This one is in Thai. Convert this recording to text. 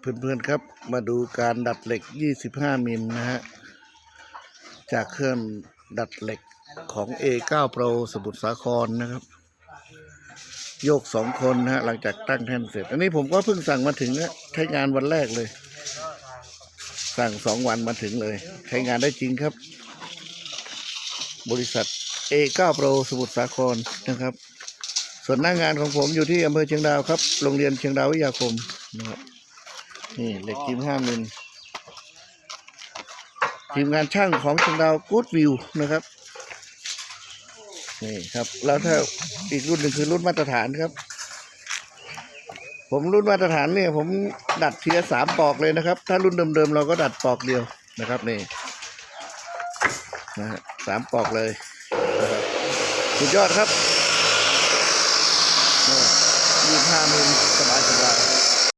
เพื่อนๆครับมาดูการดัดเหล็ก 25 มิลนะฮะ จากเครื่องดัดเหล็กของ A9 Pro สมุทรสาครนะครับ โยกสองคนนะฮะ หลังจากตั้งแท่นเสร็จ อันนี้ผมก็เพิ่งสั่งมาถึงนะใช้งานวันแรกเลย สั่งสองวันมาถึงเลย ใช้งานได้จริงครับ บริษัท A9 Pro สมุทรสาครนะครับ ส่วนหน้างงานของผมอยู่ที่อำเภอเชียงดาวครับ โรงเรียนเชียงดาววิทยาคมนะครับนี่เหล็กทีมห้ามิลทีมงานช่างของเชียงดาวกู๊ดวิวนะครับนี่ครับ แล้วถ้าอีกรุ่นหนึ่งคือรุ่นมาตรฐานครับ ผมรุ่นมาตรฐานเนี่ย ผมดัดเทีละสามปอกเลยนะครับ ถ้ารุ่นเดิมๆเราก็ดัดปอกเดียวนะครับนี่นะฮะสามปอกเลยสุดยอดครับ